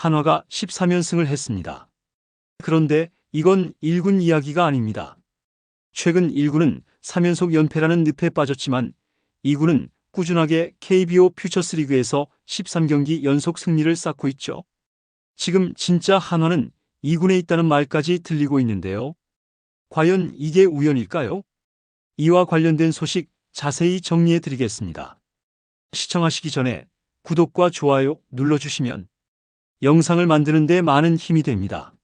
한화가 13연승을 했습니다. 그런데 이건 1군 이야기가 아닙니다. 최근 1군은 3연속 연패라는 늪에 빠졌지만 2군은 꾸준하게 KBO 퓨처스 리그에서 13경기 연속 승리를 쌓고 있죠. 지금 진짜 한화는 2군에 있다는 말까지 들리고 있는데요. 과연 이게 우연일까요? 이와 관련된 소식 자세히 정리해 드리겠습니다. 시청하시기 전에 구독과 좋아요 눌러주시면 영상을 만드는 데 많은 힘이 됩니다.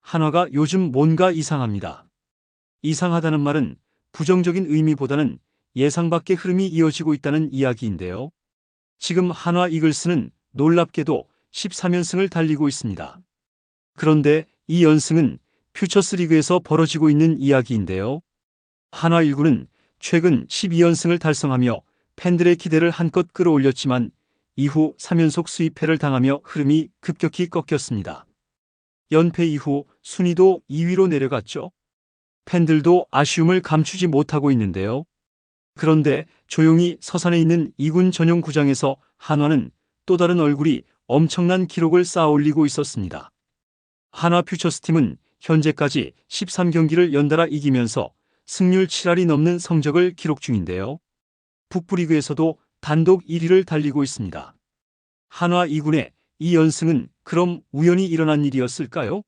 한화가 요즘 뭔가 이상합니다. 이상하다는 말은 부정적인 의미보다는 예상 밖의 흐름이 이어지고 있다는 이야기인데요. 지금 한화 이글스는 놀랍게도 13연승을 달리고 있습니다. 그런데 이 연승은 퓨처스 리그에서 벌어지고 있는 이야기인데요. 한화 1구는 최근 12연승을 달성하며 팬들의 기대를 한껏 끌어올렸지만 이후 3연속 수입패를 당하며 흐름이 급격히 꺾였습니다. 연패 이후 순위도 2위로 내려갔죠. 팬들도 아쉬움을 감추지 못하고 있는데요. 그런데 조용히 서산에 있는 2군 전용 구장에서 한화는 또 다른 얼굴이 엄청난 기록을 쌓아 올리고 있었습니다. 한화 퓨처스팀은 현재까지 13경기를 연달아 이기면서 승률 7할이 넘는 성적을 기록 중인데요. 북부리그에서도 단독 1위를 달리고 있습니다. 한화 2군의 이 연승은 그럼 우연히 일어난 일이었을까요?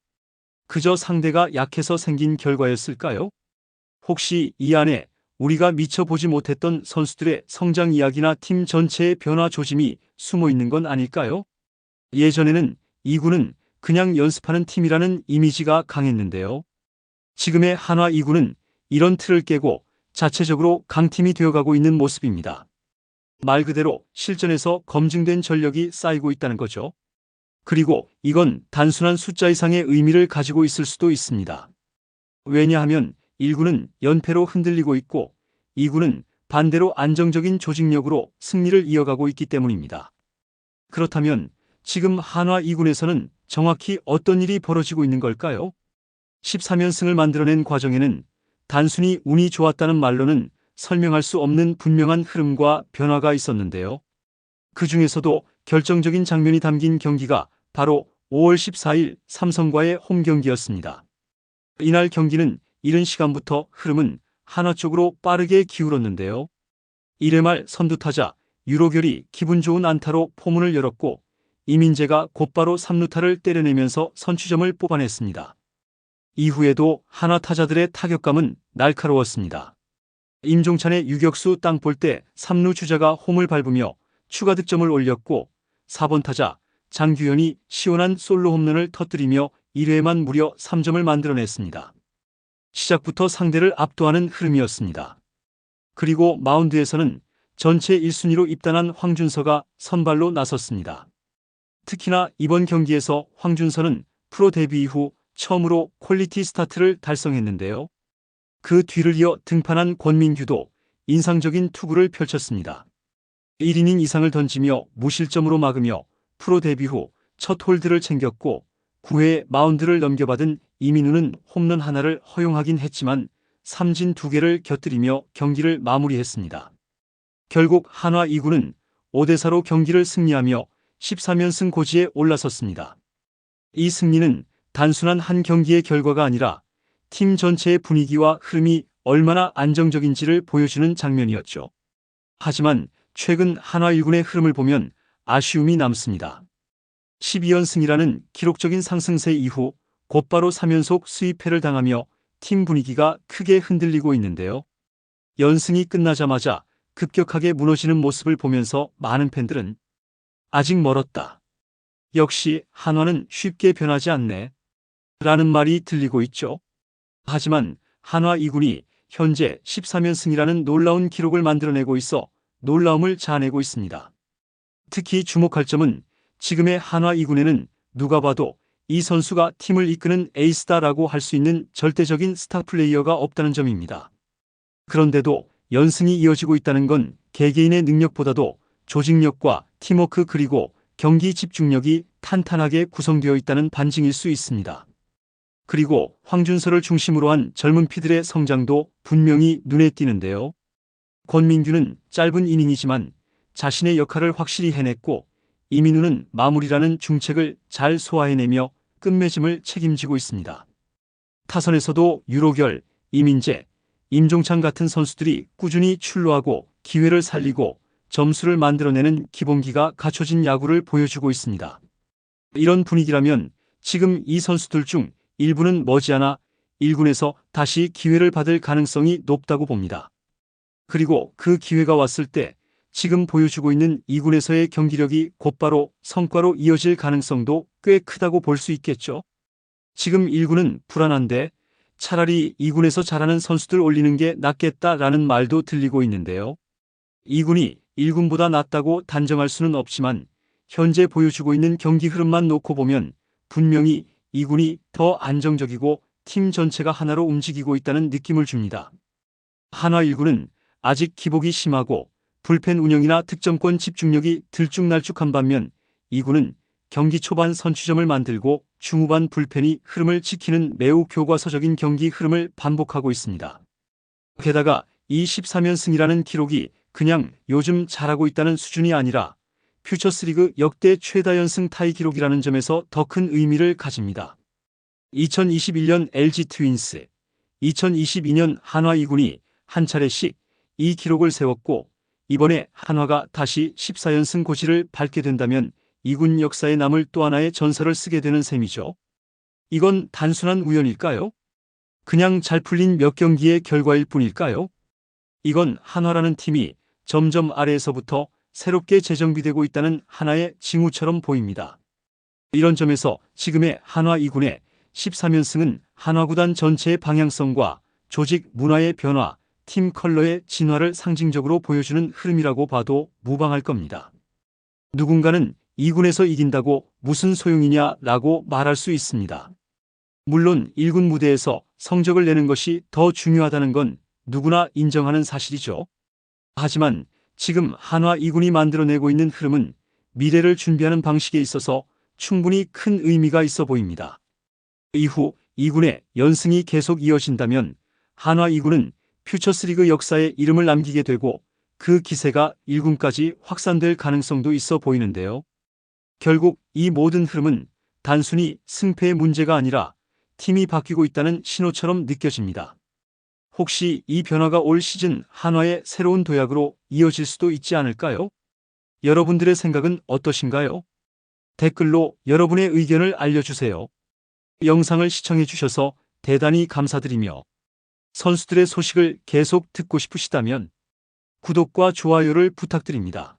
그저 상대가 약해서 생긴 결과였을까요? 혹시 이 안에 우리가 미처 보지 못했던 선수들의 성장 이야기나 팀 전체의 변화 조짐이 숨어 있는 건 아닐까요? 예전에는 2군은 그냥 연습하는 팀이라는 이미지가 강했는데요. 지금의 한화 2군은 이런 틀을 깨고 자체적으로 강팀이 되어가고 있는 모습입니다. 말 그대로 실전에서 검증된 전력이 쌓이고 있다는 거죠. 그리고 이건 단순한 숫자 이상의 의미를 가지고 있을 수도 있습니다. 왜냐하면 1군은 연패로 흔들리고 있고 2군은 반대로 안정적인 조직력으로 승리를 이어가고 있기 때문입니다. 그렇다면 지금 한화 2군에서는 정확히 어떤 일이 벌어지고 있는 걸까요? 13연승을 만들어낸 과정에는 단순히 운이 좋았다는 말로는 설명할 수 없는 분명한 흐름과 변화가 있었는데요. 그 중에서도 결정적인 장면이 담긴 경기가 바로 5월 14일 삼성과의 홈 경기였습니다. 이날 경기는 이른 시간부터 흐름은 한화 쪽으로 빠르게 기울었는데요. 1회 말 선두타자 유로결이 기분 좋은 안타로 포문을 열었고 이민재가 곧바로 3루타를 때려내면서 선취점을 뽑아냈습니다. 이후에도 한화 타자들의 타격감은 날카로웠습니다. 임종찬의 유격수 땅 볼 때 3루 주자가 홈을 밟으며 추가 득점을 올렸고 4번 타자 장규현이 시원한 솔로 홈런을 터뜨리며 1회에만 무려 3점을 만들어냈습니다. 시작부터 상대를 압도하는 흐름이었습니다. 그리고 마운드에서는 전체 1순위로 입단한 황준서가 선발로 나섰습니다. 특히나 이번 경기에서 황준서는 프로 데뷔 이후 처음으로 퀄리티 스타트를 달성했는데요. 그 뒤를 이어 등판한 권민규도 인상적인 투구를 펼쳤습니다. 1이닝 이상을 던지며 무실점으로 막으며 프로 데뷔 후 첫 홀드를 챙겼고 9회 마운드를 넘겨받은 이민우는 홈런 하나를 허용하긴 했지만 삼진 두 개를 곁들이며 경기를 마무리했습니다. 결국 한화 2구는 5대4로 경기를 승리하며 13연승 고지에 올라섰습니다. 이 승리는 단순한 한 경기의 결과가 아니라 팀 전체의 분위기와 흐름이 얼마나 안정적인지를 보여주는 장면이었죠. 하지만 최근 한화 1군의 흐름을 보면 아쉬움이 남습니다. 12연승이라는 기록적인 상승세 이후 곧바로 3연속 수입패를 당하며 팀 분위기가 크게 흔들리고 있는데요. 연승이 끝나자마자 급격하게 무너지는 모습을 보면서 많은 팬들은 아직 멀었다. 역시 한화는 쉽게 변하지 않네. 라는 말이 들리고 있죠. 하지만 한화 2군이 현재 13연승이라는 놀라운 기록을 만들어내고 있어 놀라움을 자아내고 있습니다. 특히 주목할 점은 지금의 한화 2군에는 누가 봐도 이 선수가 팀을 이끄는 에이스다라고 할 수 있는 절대적인 스타 플레이어가 없다는 점입니다. 그런데도 연승이 이어지고 있다는 건 개개인의 능력보다도 조직력과 팀워크 그리고 경기 집중력이 탄탄하게 구성되어 있다는 반증일 수 있습니다. 그리고 황준서를 중심으로 한 젊은 피들의 성장도 분명히 눈에 띄는데요. 권민규는 짧은 이닝이지만 자신의 역할을 확실히 해냈고 이민우는 마무리라는 중책을 잘 소화해내며 끝맺음을 책임지고 있습니다. 타선에서도 유로결, 이민재, 임종창 같은 선수들이 꾸준히 출루하고 기회를 살리고 점수를 만들어내는 기본기가 갖춰진 야구를 보여주고 있습니다. 이런 분위기라면 지금 이 선수들 중 일부는 머지않아 1군에서 다시 기회를 받을 가능성이 높다고 봅니다. 그리고 그 기회가 왔을 때 지금 보여주고 있는 2군에서의 경기력이 곧바로 성과로 이어질 가능성도 꽤 크다고 볼 수 있겠죠. 지금 1군은 불안한데 차라리 2군에서 잘하는 선수들 올리는 게 낫겠다라는 말도 들리고 있는데요. 2군이 1군보다 낫다고 단정할 수는 없지만 현재 보여주고 있는 경기 흐름만 놓고 보면 분명히 2군이 더 안정적이고 팀 전체가 하나로 움직이고 있다는 느낌을 줍니다. 한화 1군은 아직 기복이 심하고 불펜 운영이나 득점권 집중력이 들쭉날쭉한 반면 2군은 경기 초반 선취점을 만들고 중후반 불펜이 흐름을 지키는 매우 교과서적인 경기 흐름을 반복하고 있습니다. 게다가 이 13연승이라는 기록이 그냥 요즘 잘하고 있다는 수준이 아니라 퓨처스리그 역대 최다 연승 타이 기록이라는 점에서 더 큰 의미를 가집니다. 2021년 LG 트윈스, 2022년 한화 2군이 한 차례씩 이 기록을 세웠고 이번에 한화가 다시 14연승 고지를 밟게 된다면 2군 역사에 남을 또 하나의 전설을 쓰게 되는 셈이죠. 이건 단순한 우연일까요? 그냥 잘 풀린 몇 경기의 결과일 뿐일까요? 이건 한화라는 팀이 점점 아래에서부터 새롭게 재정비되고 있다는 하나의 징후처럼 보입니다. 이런 점에서 지금의 한화 2군의 13연승은 한화구단 전체의 방향성과 조직 문화의 변화, 팀 컬러의 진화를 상징적으로 보여주는 흐름이라고 봐도 무방할 겁니다. 누군가는 2군에서 이긴다고 무슨 소용이냐라고 말할 수 있습니다. 물론 1군 무대에서 성적을 내는 것이 더 중요하다는 건 누구나 인정하는 사실이죠. 하지만 지금 한화 2군이 만들어내고 있는 흐름은 미래를 준비하는 방식에 있어서 충분히 큰 의미가 있어 보입니다. 이후 2군의 연승이 계속 이어진다면 한화 2군은 퓨처스리그 역사에 이름을 남기게 되고 그 기세가 1군까지 확산될 가능성도 있어 보이는데요. 결국 이 모든 흐름은 단순히 승패의 문제가 아니라 팀이 바뀌고 있다는 신호처럼 느껴집니다. 혹시 이 변화가 올 시즌 한화의 새로운 도약으로 이어질 수도 있지 않을까요? 여러분들의 생각은 어떠신가요? 댓글로 여러분의 의견을 알려주세요. 영상을 시청해 주셔서 대단히 감사드리며 선수들의 소식을 계속 듣고 싶으시다면 구독과 좋아요를 부탁드립니다.